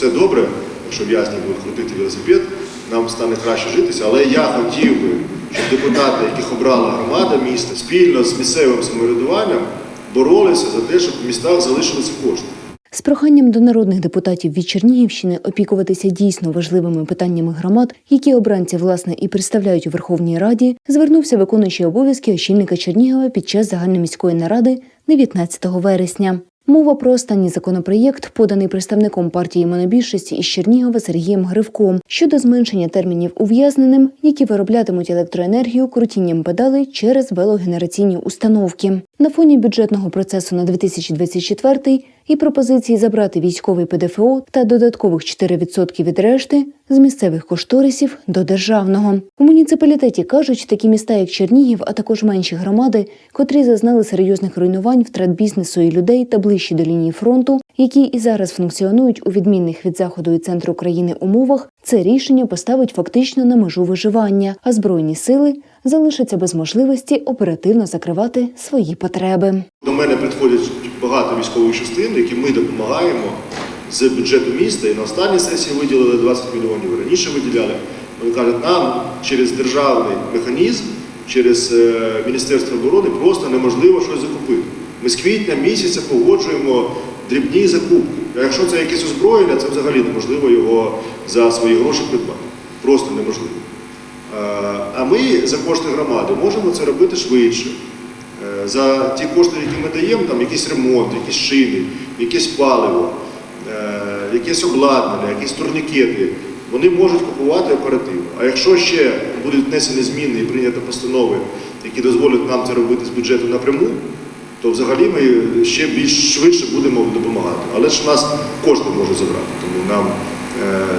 Це добре, якщо в'язні будуть крутити велосипед, нам стане краще житися. Але я хотів би, щоб депутати, яких обрала громада міста, спільно з місцевим самоврядуванням боролися за те, щоб в містах залишилися кошти. З проханням до народних депутатів від Чернігівщини опікуватися дійсно важливими питаннями громад, які обранці власне і представляють у Верховній Раді, звернувся виконуючий обов'язки очільника Чернігова під час загальноміської наради 19 вересня. Мова про останній законопроєкт, поданий представником партії монобільшості із Чернігова Сергієм Гривком щодо зменшення термінів ув'язненим, які вироблятимуть електроенергію крутінням педалей через велогенераційні установки. На фоні бюджетного процесу на 2024 і пропозиції забрати військовий ПДФО та додаткових 4% від решти з місцевих кошторисів до державного. У муніципалітеті кажуть, такі міста, як Чернігів, а також менші громади, котрі зазнали серйозних руйнувань, втрат бізнесу і людей та ближчі до лінії фронту, які і зараз функціонують у відмінних від заходу і центру країни умовах, це рішення поставить фактично на межу виживання, а збройні сили залишаться без можливості оперативно закривати свої потреби. До мене приходять багато військових частин, які ми допомагаємо з бюджету міста. І на останній сесії виділили 20 мільйонів. Раніше виділяли. Вони кажуть, нам через державний механізм, через е, Міністерство оборони просто неможливо щось закупити. Ми з квітня місяця погоджуємо дрібні закупки. А якщо це якесь озброєння, це взагалі неможливо його за свої гроші придбати. Просто неможливо. Е, А ми за кошти громади можемо це робити швидше. Е, За ті кошти, які ми даємо, там якийсь ремонт, якісь шини, якесь паливо, якесь обладнання, якісь турнікети, вони можуть купувати оперативно. А якщо ще будуть внесені зміни і прийняті постанови, які дозволять нам це робити з бюджету напряму, то взагалі ми ще більш швидше будемо допомагати. Але ж нас кошти можуть забрати, тому нам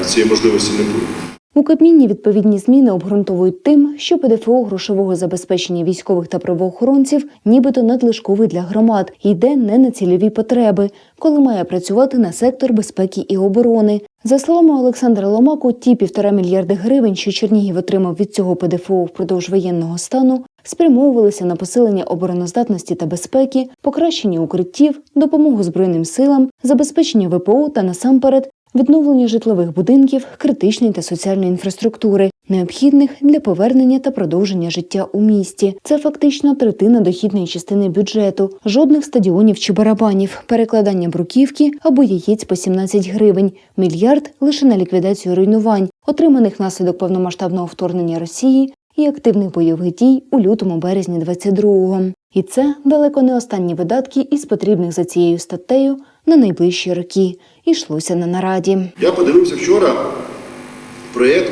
е, цієї можливості не буде. У Кабміні відповідні зміни обґрунтовують тим, що ПДФО грошового забезпечення військових та правоохоронців нібито надлишковий для громад йде не на цільові потреби, коли має працювати на сектор безпеки і оборони. За словами Олександра Ломаку, ті півтора мільярди гривень, що Чернігів отримав від цього ПДФО впродовж воєнного стану, спрямовувалися на посилення обороноздатності та безпеки, покращення укриттів, допомогу збройним силам, забезпечення ВПО та насамперед відновлення житлових будинків, критичної та соціальної інфраструктури, необхідних для повернення та продовження життя у місті. Це фактично третина дохідної частини бюджету, жодних стадіонів чи барабанів, перекладання бруківки або яєць по 17 гривень, мільярд лише на ліквідацію руйнувань, отриманих внаслідок повномасштабного вторгнення Росії і активних бойових дій у лютому березні 22-го. І це далеко не останні видатки із потрібних за цією статтею на найближчі роки. Йшлося на нараді. Я подивився вчора проєкт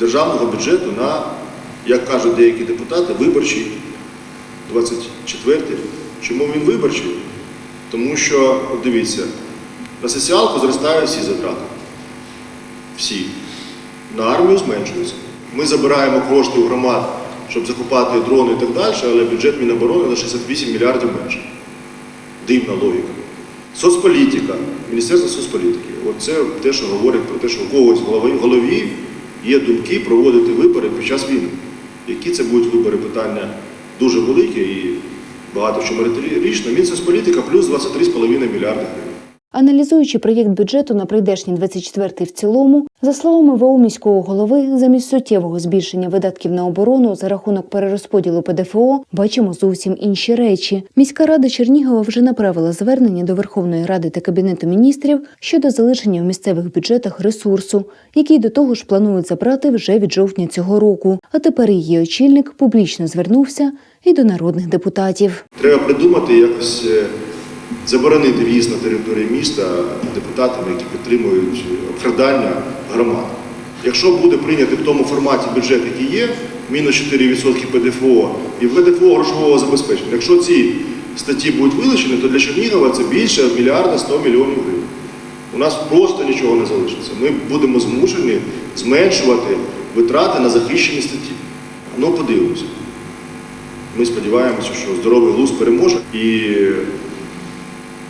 державного бюджету на, як кажуть деякі депутати, виборчий 24-й. Чому він виборчий? Тому що, дивіться, на соціалку зростають всі затрати. Всі. На армію зменшуються. Ми забираємо кошти у громад, щоб закупати дрони і так далі, але бюджет Міноборони на 68 мільярдів менше. Дивна логіка. Соцполітика, Міністерство соцполітики. От це те, що говорить про те, що у когось в голові, є думки проводити вибори під час війни. Які це будуть вибори, питання дуже велике і багато чому річно. Мінсоцполітика плюс 23,5 мільярди гривень. Аналізуючи проєкт бюджету на прийдешній 24-й в цілому, за словами ВО міського голови, замість суттєвого збільшення видатків на оборону за рахунок перерозподілу ПДФО бачимо зовсім інші речі. Міська рада Чернігова вже направила звернення до Верховної Ради та Кабінету міністрів щодо залишення в місцевих бюджетах ресурсу, який до того ж планують забрати вже від жовтня цього року. А тепер її очільник публічно звернувся і до народних депутатів. Треба придумати якось е, заборонити в'їзд на територію міста депутатами, які підтримують обкрадання громад. Якщо буде прийнятий в тому форматі бюджет, який є, мінус 4% ПДФО і ПДФО грошового забезпечення. Якщо ці статті будуть вилучені, то для Чернігова це більше мільярда 100 мільйонів гривень. У нас просто нічого не залишиться. Ми будемо змушені зменшувати витрати на захищені статті. Ну, подивимося. Ми сподіваємося, що здоровий глузд переможе і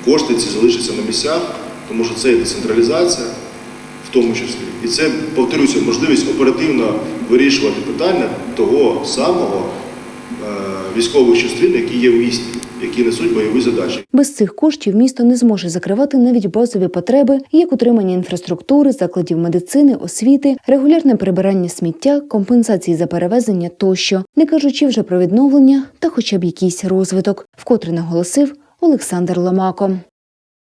кошти ці залишаться на місцях, тому що це і децентралізація, в тому числі. І це, повторюся, можливість оперативно вирішувати питання того самого е, військових частин, які є в місті. які несуть бойові задачі. Без цих коштів місто не зможе закривати навіть базові потреби, як утримання інфраструктури, закладів медицини, освіти, регулярне прибирання сміття, компенсації за перевезення тощо, не кажучи вже про відновлення та хоча б якийсь розвиток, вкотре наголосив Олександр Ломако.